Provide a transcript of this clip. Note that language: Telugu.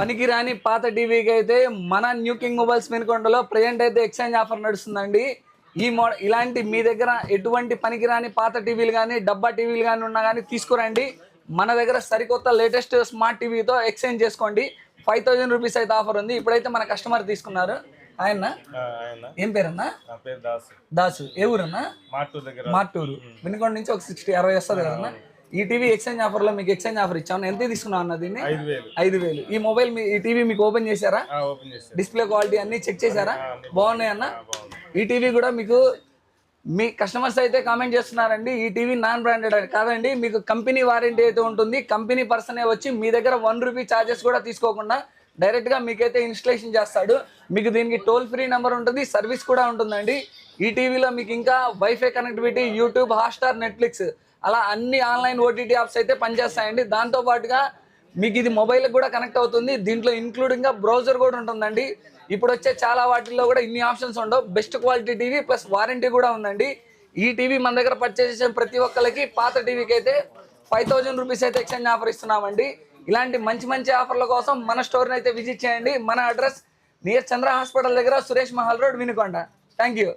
పనికిరాని పాత టీవీకి అయితే మన న్యూ కింగ్ మొబైల్స్ వినుకొండలో ప్రజెంట్ అయితే ఎక్స్చేంజ్ ఆఫర్ నడుస్తుందండి. ఈ మో ఇలాంటి మీ దగ్గర ఎటువంటి పనికిరాని పాత టీవీలు కానీ డబ్బా టీవీలు కానీ ఉన్నా కానీ తీసుకురండి. మన దగ్గర సరికొత్త లేటెస్ట్ స్మార్ట్ టీవీతో ఎక్స్చేంజ్ చేసుకోండి. ఫైవ్ థౌజండ్ రూపీస్ అయితే ఆఫర్ ఉంది. ఇప్పుడైతే మన కస్టమర్ తీసుకున్నారు. ఆయన? ఏం పేరన్నా? దాసు. దాసు. ఏ ఊరన్నా? మాటూరు వినుకొండ నుంచి ఒక సిక్స్టీ అరవై వస్తుంది కదన్నా? ఈ టీవీ ఎక్స్చేంజ్ ఆఫర్లో మీకు ఎక్స్చేంజ్ ఆఫర్ ఇచ్చాము ఎంత తీసుకున్నావు అన్న దీన్ని? ఐదు వేలు. ఈ మొబైల్ మీ ఈ టీవీ మీకు ఓపెన్ చేశారా? డిస్ప్లే క్వాలిటీ అన్ని చెక్ చేశారా? బాగున్నాయి అన్న? ఈ టీవీ కూడా మీకు మీ కస్టమర్స్ అయితే కామెంట్ చేస్తున్నారండి. ఈ టీవీ నాన్ బ్రాండెడ్ అని కాదండి మీకు కంపెనీ వారంటీ అయితే ఉంటుంది. కంపెనీ పర్సనే వచ్చి మీ దగ్గర వన్ రూపీ ఛార్జెస్ కూడా తీసుకోకుండా డైరెక్ట్గా మీకైతే ఇన్స్టలేషన్ చేస్తాడు. మీకు దీనికి టోల్ ఫ్రీ నెంబర్ ఉంటుంది సర్వీస్ కూడా ఉంటుందండి. ఈ టీవీలో మీకు ఇంకా wifi connectivity YouTube Hotstar Netflix అలా అన్ని ఆన్లైన్ ఓటీటీ యాప్స్ అయితే పనిచేస్తాయండి. దాంతో పాటుగా మీకు ఇది మొబైల్కి కూడా కనెక్ట్ అవుతుంది. దీంట్లో ఇంక్లూడింగ్గా బ్రౌజర్ కూడా ఉంటుందండి. ఇప్పుడు వచ్చే చాలా వాటిల్లో కూడా ఇన్ని ఆప్షన్స్ ఉండవు. Best quality TV plus warranty కూడా ఉందండి. ఈ టీవీ మన దగ్గర పర్చేస్ చేసిన ప్రతి ఒక్కరికి పాత టీవీకి అయితే ఫైవ్ థౌజండ్ రూపీస్ అయితే ఎక్స్చేంజ్ ఆఫర్ ఇస్తున్నామండి. ఇలాంటి మంచి మంచి ఆఫర్ల కోసం మన స్టోర్ని అయితే విజిట్ చేయండి. మన అడ్రస్ నియర్ చంద్ర హాస్పిటల్ దగ్గర Suresh Mahal road Vinukonda thank you